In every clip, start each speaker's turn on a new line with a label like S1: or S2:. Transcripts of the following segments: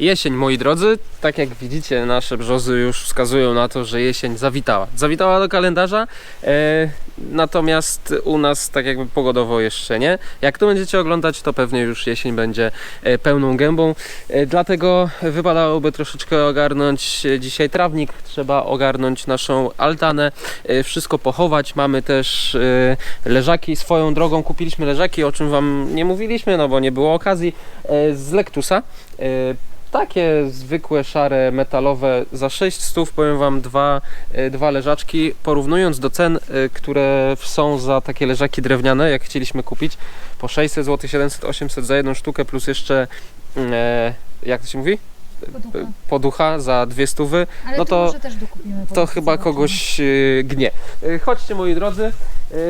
S1: Jesień, moi drodzy, tak jak widzicie, nasze brzozy już wskazują na to, że jesień zawitała. Zawitała do kalendarza, e, natomiast u nas tak jakby pogodowo jeszcze nie. Jak to będziecie oglądać, to pewnie już jesień będzie e, pełną gębą. E, dlatego wypadałoby troszeczkę ogarnąć e, dzisiaj trawnik, trzeba ogarnąć naszą altanę, e, wszystko pochować. Mamy też e, leżaki swoją drogą, kupiliśmy leżaki, o czym Wam nie mówiliśmy, no bo nie było okazji, e, z Lektusa. E, takie zwykłe, szare, metalowe za 6 stów, powiem Wam, dwa, e, dwa leżaczki. Porównując do cen, e, które są za takie leżaki drewniane, jak chcieliśmy kupić, po 600 zł, 700, 800 za jedną sztukę, plus jeszcze, e, jak to się mówi?
S2: Poducha.
S1: Poducha za dwie stówy,
S2: Ale
S1: no
S2: to,
S1: to-
S2: może też dokupimy.
S1: to
S2: poducha,
S1: chyba
S2: zobaczymy.
S1: kogoś e, gnie. E, Chodźcie moi drodzy,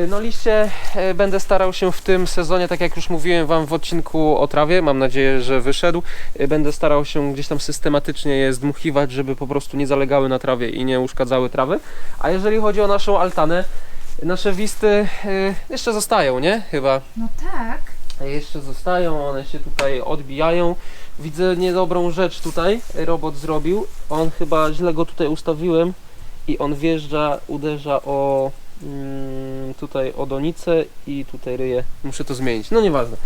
S1: E, no liście będę starał się w tym sezonie, tak jak już mówiłem Wam w odcinku o trawie, mam nadzieję, że wyszedł, będę starał się gdzieś tam systematycznie je zdmuchiwać, żeby po prostu nie zalegały na trawie i nie uszkadzały trawy. A jeżeli chodzi o naszą altanę, nasze wisty jeszcze zostają, nie? Chyba
S2: No tak.
S1: Jeszcze zostają, one się tutaj odbijają. Widzę niedobrą rzecz tutaj, robot zrobił. On chyba źle go tutaj ustawiłem i on wjeżdża, uderza o mm, tutaj o donicę i tutaj ryje. Muszę to zmienić. No nieważne.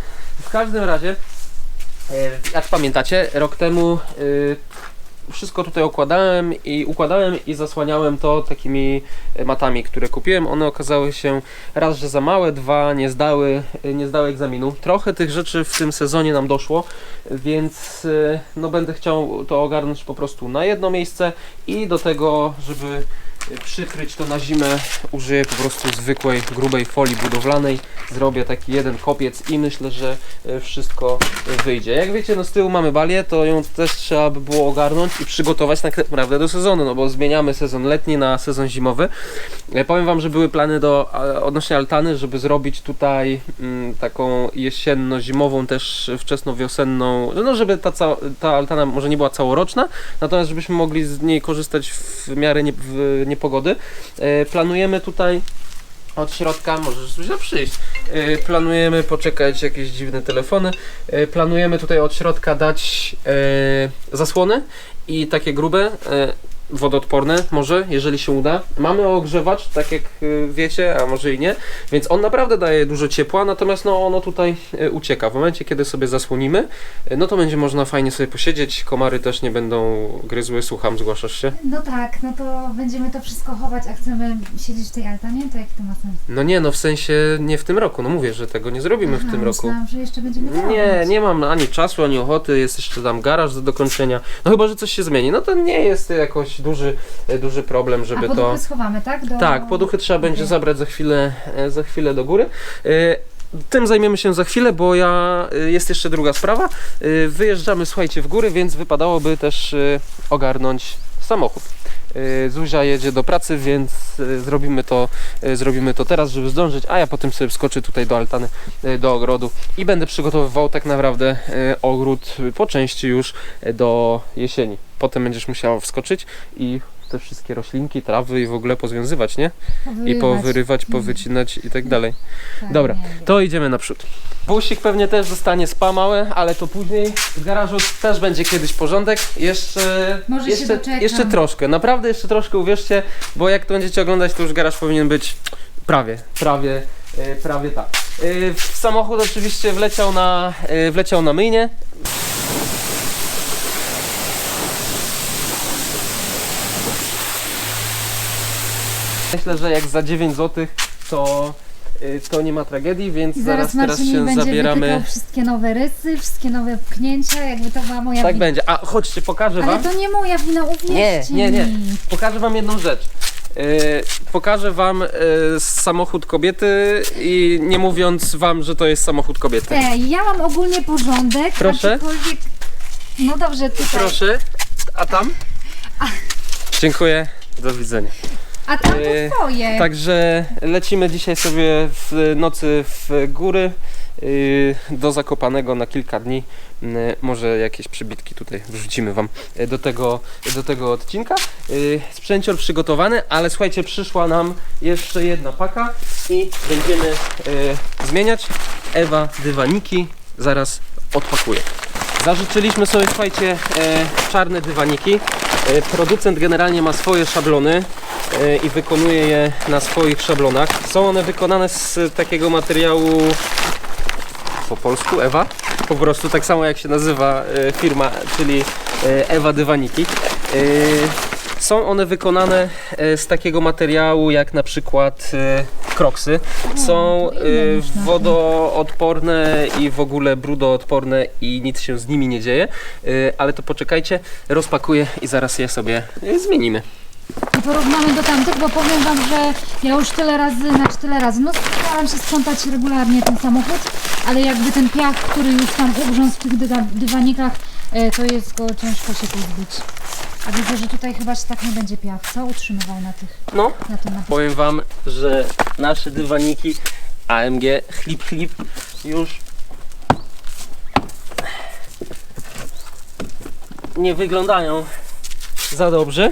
S1: W każdym razie, e, jak pamiętacie, rok temu y, wszystko tutaj układałem i układałem i zasłaniałem to takimi e, matami, które kupiłem. One okazały się raz, że za małe, dwa nie zdały, nie zdały egzaminu. Trochę tych rzeczy w tym sezonie nam doszło, więc e, no będę chciał to ogarnąć po prostu na jedno miejsce i do tego, żeby przykryć to na zimę, użyję po prostu zwykłej, grubej folii budowlanej. Zrobię taki jeden kopiec i myślę, że e, wszystko wyjdzie. Jak wiecie, no z tyłu mamy balię, to ją też trzeba by było ogarnąć i przygotować tak naprawdę do sezonu, no bo zmieniamy sezon letni na sezon zimowy. Ja powiem Wam, że były plany do odnośnie altany, żeby zrobić tutaj mm, taką jesienno-zimową, też wczesno-wiosenną, no żeby ta, ta altana może nie była całoroczna, natomiast żebyśmy mogli z niej korzystać w miarę nie, w niepogody. E, planujemy tutaj od środka, możesz źle przyjść. E, planujemy poczekać jakieś dziwne telefony. E, planujemy tutaj od środka dać zasłony i takie grube. Wodoodporne może, jeżeli się uda. Mamy ogrzewacz, tak jak y, wiecie, a może i nie, więc on naprawdę daje dużo ciepła, natomiast no ono tutaj y, ucieka. W momencie, kiedy sobie zasłonimy, y, no to będzie można fajnie sobie posiedzieć, komary też nie będą gryzły. Słucham, zgłaszasz się?
S2: No tak, no to będziemy to wszystko chować, a chcemy siedzieć w tej altanie, to jak to ma sens?
S1: No nie, no w sensie nie w tym roku, no mówię, że tego nie zrobimy w
S2: Aha,
S1: tym roku.
S2: Że jeszcze będziemy to
S1: Nie,
S2: robić.
S1: nie mam ani czasu, ani ochoty, jest jeszcze tam garaż do dokończenia. No chyba, że coś się zmieni. No to nie jest jakoś duży, e, duży problem, żeby
S2: a
S1: to...
S2: poduchy schowamy, tak? Do...
S1: Tak, poduchy trzeba będzie
S2: Okej.
S1: zabrać za chwilę, e, za chwilę do góry. E, Tym zajmiemy się za chwilę, bo ja jest jeszcze druga sprawa. Wyjeżdżamy, słuchajcie, w góry, więc wypadałoby też ogarnąć samochód. Zuzia jedzie do pracy, więc zrobimy to, zrobimy to teraz, żeby zdążyć, a ja potem sobie wskoczę tutaj do altany, do ogrodu i będę przygotowywał tak naprawdę ogród po części już do jesieni. Potem będziesz musiała wskoczyć i te wszystkie roślinki, trawy i w ogóle pozwiązywać, nie? I
S2: Powyrywać.
S1: powyrywać,
S2: Mhm.
S1: powycinać i tak dalej.
S2: Tak,
S1: Dobra, to idziemy naprzód. Busik pewnie też zostanie spa małe, ale to później. W garażu też będzie kiedyś porządek. Jeszcze,
S2: Może się
S1: jeszcze,
S2: doczekam.
S1: jeszcze troszkę, naprawdę jeszcze troszkę uwierzcie, bo jak to będziecie oglądać, to już garaż powinien być prawie, prawie, e, prawie tak. E, w Samochód oczywiście wleciał na, e, wleciał na myjnie. Myślę, że jak za 9 zł to, y, to nie ma tragedii, więc
S2: I
S1: zaraz,
S2: zaraz
S1: teraz
S2: Marcin mi
S1: się
S2: będzie
S1: zabieramy.
S2: wszystkie nowe rysy, wszystkie nowe pchnięcia, jakby to była moja
S1: Tak
S2: wina.
S1: będzie. A chodźcie, pokażę
S2: Ale
S1: wam.
S2: to nie moja wina, uwierzcie
S1: Nie, nie, nie.
S2: mi.
S1: Pokażę wam jedną rzecz. Y, pokażę wam y, samochód kobiety i nie mówiąc wam, że to jest samochód kobiety.
S2: Ej, ja mam ogólnie porządek,
S1: Proszę.
S2: aczkolwiek... No dobrze, tutaj.
S1: Proszę. A tam? Dziękuję. Do widzenia.
S2: A tam
S1: E,
S2: to twoje.
S1: Także lecimy dzisiaj sobie w nocy w góry yy, do Zakopanego na kilka dni. Yy, Może jakieś przybitki tutaj wrzucimy Wam yy, do tego, do tego odcinka. Yy, Sprzęcior przygotowany, ale słuchajcie, przyszła nam jeszcze jedna paka i będziemy yy, zmieniać. Ewa dywaniki zaraz odpakuje. Zażyczyliśmy sobie, słuchajcie, e, czarne dywaniki. E, producent generalnie ma swoje szablony e, i wykonuje je na swoich szablonach. Są one wykonane z takiego materiału po polsku Ewa. Po prostu tak samo jak się nazywa firma, czyli Ewa Dywaniki. Są one wykonane e, z takiego materiału jak na przykład e, kroksy. Są e,
S2: nasze.
S1: wodoodporne i w ogóle brudoodporne i nic się z nimi nie dzieje. Ale to poczekajcie, rozpakuję i zaraz je sobie zmienimy.
S2: I porównamy do tamtych, bo powiem Wam, że ja już tyle razy, znaczy tyle razy, no staram się sprzątać regularnie ten samochód, ale jakby ten piach, który już tam ugrzązł w tych dywa- dywanikach, to jest go ciężko się pozbyć. A widzę, że tutaj chyba się tak nie będzie piach, co? Utrzymywał na tych,
S1: No,
S2: na tym.
S1: Powiem Wam, że nasze dywaniki AMG Chlip Chlip już nie wyglądają za dobrze.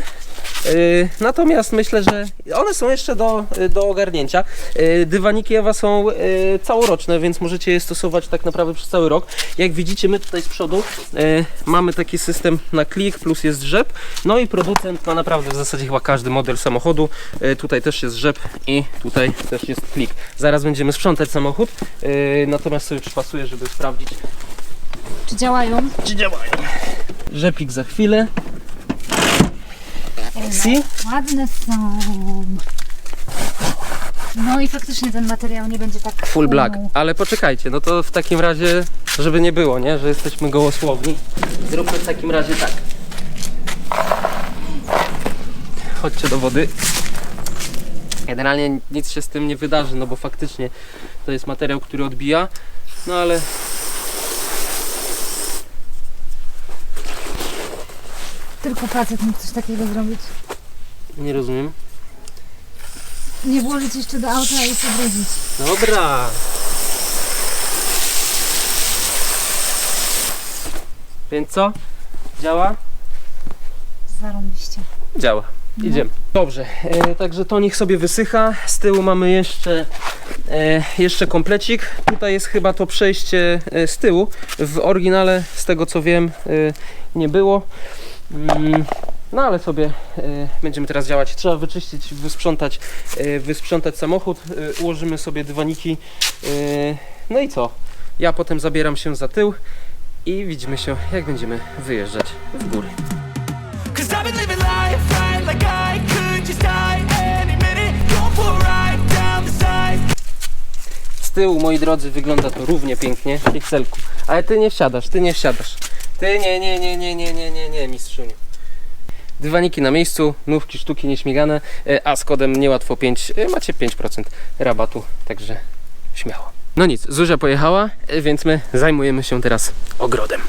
S1: Yy, natomiast myślę, że one są jeszcze do, do ogarnięcia. Yy, dywaniki Ewa są yy, całoroczne, więc możecie je stosować tak naprawdę przez cały rok. Jak widzicie, my tutaj z przodu mamy taki system na klik, plus jest rzep. No i producent ma naprawdę w zasadzie chyba każdy model samochodu. Tutaj też jest rzep i tutaj też jest klik. Zaraz będziemy sprzątać samochód, natomiast sobie przypasuję, żeby sprawdzić,
S2: Czy działają?
S1: czy działają. Rzepik za chwilę.
S2: Ładne są. No i faktycznie ten materiał nie będzie tak
S1: Full black. Ale poczekajcie, no to w takim razie, żeby nie było, nie? Że jesteśmy gołosłowni. Zróbmy w takim razie tak. Chodźcie do wody. Generalnie nic się z tym nie wydarzy, no bo faktycznie to jest materiał, który odbija. No ale
S2: Tylko facet mógł coś takiego zrobić.
S1: Nie rozumiem.
S2: Nie włożyć jeszcze do auta i pobrudzić.
S1: Dobra. Więc co? Działa?
S2: Zarąbiście.
S1: Działa.
S2: No.
S1: Idziemy. Dobrze, e, także to niech sobie wysycha. Z tyłu mamy jeszcze, e, jeszcze komplecik. Tutaj jest chyba to przejście e, z tyłu. W oryginale, z tego co wiem, e, nie było. Mm, no ale sobie e, będziemy teraz działać. Trzeba wyczyścić, wysprzątać, e, wysprzątać samochód. E, ułożymy sobie dywaniki. No i co? Ja potem zabieram się za tył i widzimy się, jak będziemy wyjeżdżać w góry. Z tyłu, moi drodzy, wygląda to równie pięknie, pikselku. Ale ty nie wsiadasz, ty nie wsiadasz. Ty nie, nie, nie, nie, nie, nie, nie, nie, mistrzuniu. Dywaniki na miejscu, nówki sztuki nieśmigane, e, a z kodem niełatwo 5 e, macie 5% rabatu, także śmiało. No nic, Zuzia pojechała, e, więc my zajmujemy się teraz ogrodem.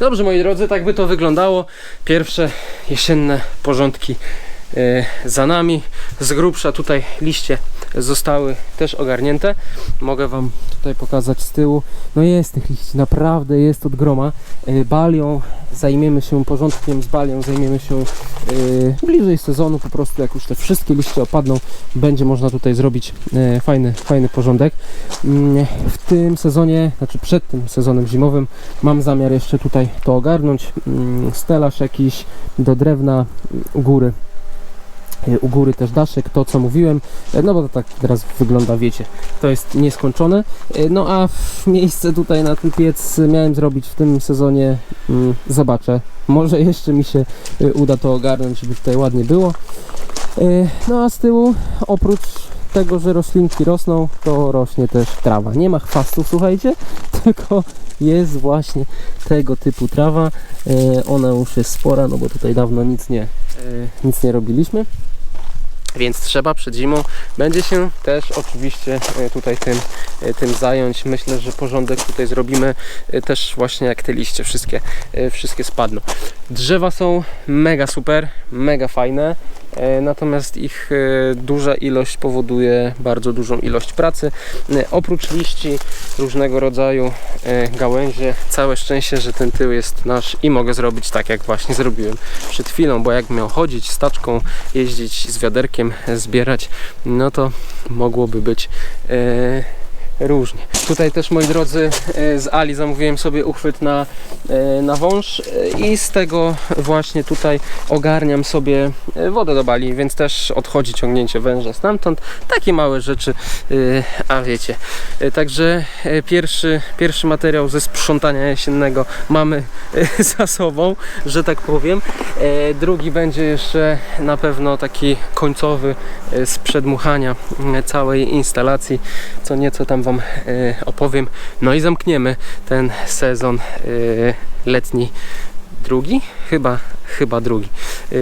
S1: Dobrze moi drodzy, tak by to wyglądało. Pierwsze jesienne porządki za nami. Z grubsza tutaj liście zostały też ogarnięte. Mogę Wam tutaj pokazać z tyłu. No jest tych liści, naprawdę jest od groma. E, Balią zajmiemy się porządkiem z balią, zajmiemy się e, bliżej sezonu po prostu, jak już te wszystkie liście opadną, będzie można tutaj zrobić e, fajny, fajny porządek. Mm, W tym sezonie, znaczy przed tym sezonem zimowym mam zamiar jeszcze tutaj to ogarnąć. Mm, Stelaż jakiś do drewna u góry. E, U góry też daszek, to co mówiłem, e, no bo to tak teraz wygląda, wiecie, to jest nieskończone. E, No a miejsce tutaj na ten piec miałem zrobić w tym sezonie, mm, zobaczę, może jeszcze mi się uda to ogarnąć, żeby tutaj ładnie było. No a z tyłu, oprócz tego, że roślinki rosną, to rośnie też trawa. Nie ma chwastów, słuchajcie, tylko jest właśnie tego typu trawa. Ona już jest spora, no bo tutaj dawno nic nie, nic nie robiliśmy. Więc trzeba przed zimą będzie się też oczywiście e, tutaj tym, e, tym zająć. Myślę, że porządek tutaj zrobimy e, też właśnie jak te liście wszystkie, wszystkie spadną. Drzewa są mega super, mega fajne. E, natomiast ich e, duża ilość powoduje bardzo dużą ilość pracy. E, Oprócz liści różnego rodzaju gałęzie, całe szczęście, że ten tył jest nasz i mogę zrobić tak, jak właśnie zrobiłem przed chwilą, bo jak miał chodzić z taczką, jeździć z wiaderkiem, zbierać, no to mogłoby być różnie. Tutaj też moi drodzy e, z Ali zamówiłem sobie uchwyt na, e, na wąż e, i z tego właśnie tutaj ogarniam sobie wodę do bali, więc też odchodzi ciągnięcie węża stamtąd. Takie małe rzeczy, a wiecie. Także pierwszy, pierwszy materiał ze sprzątania jesiennego mamy za sobą, że tak powiem. Drugi będzie jeszcze na pewno taki końcowy z przedmuchania całej instalacji, co nieco tam Wam e, opowiem. No i zamkniemy ten sezon e, letni drugi? Chyba, chyba drugi. E,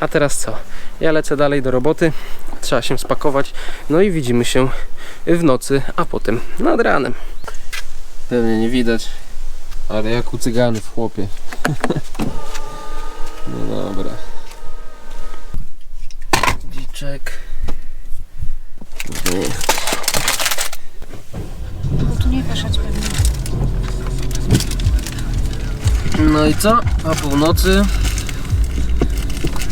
S1: A teraz co? Ja lecę dalej do roboty, trzeba się spakować, no i widzimy się w nocy, a potem nad ranem. Pewnie nie widać, ale jak u cygany w chłopie. No dobra. Dziczek. Nie.
S2: Bo tu nie wieszać pewnie.
S1: Co? A północy.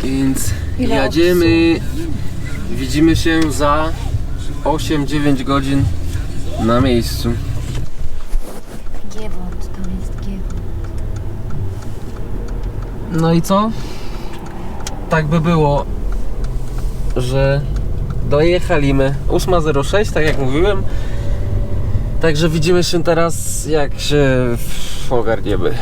S1: Więc jedziemy. Widzimy się za 8-9 godzin na miejscu.
S2: Giewont, to jest Giewont.
S1: No i co? Tak by było, że dojechaliśmy 8.06, tak jak mówiłem. Także widzimy się teraz, jak się ogarniemy.